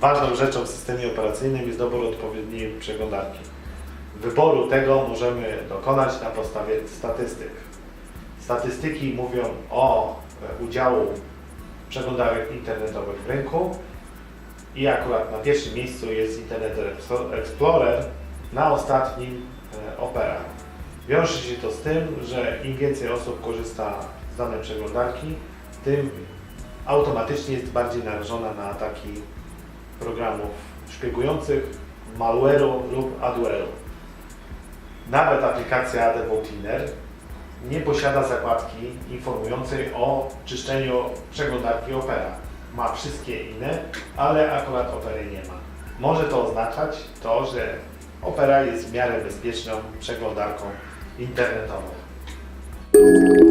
Ważną rzeczą w systemie operacyjnym jest dobór odpowiedniej przeglądarki. Wyboru tego możemy dokonać na podstawie statystyk. Statystyki mówią o e, udziału przeglądarek internetowych w rynku i akurat na pierwszym miejscu jest Internet Explorer, na ostatnim e, Opera. Wiąże się to z tym, że im więcej osób korzysta z danej przeglądarki, tym automatycznie jest bardziej narażona na ataki programów szpiegujących, malware'u lub adware'u. Nawet aplikacja Devil Cleaner nie posiada zakładki informującej o czyszczeniu przeglądarki Opera. Ma wszystkie inne, ale akurat Opery nie ma. Może to oznaczać to, że Opera jest w miarę bezpieczną przeglądarką インターネットも。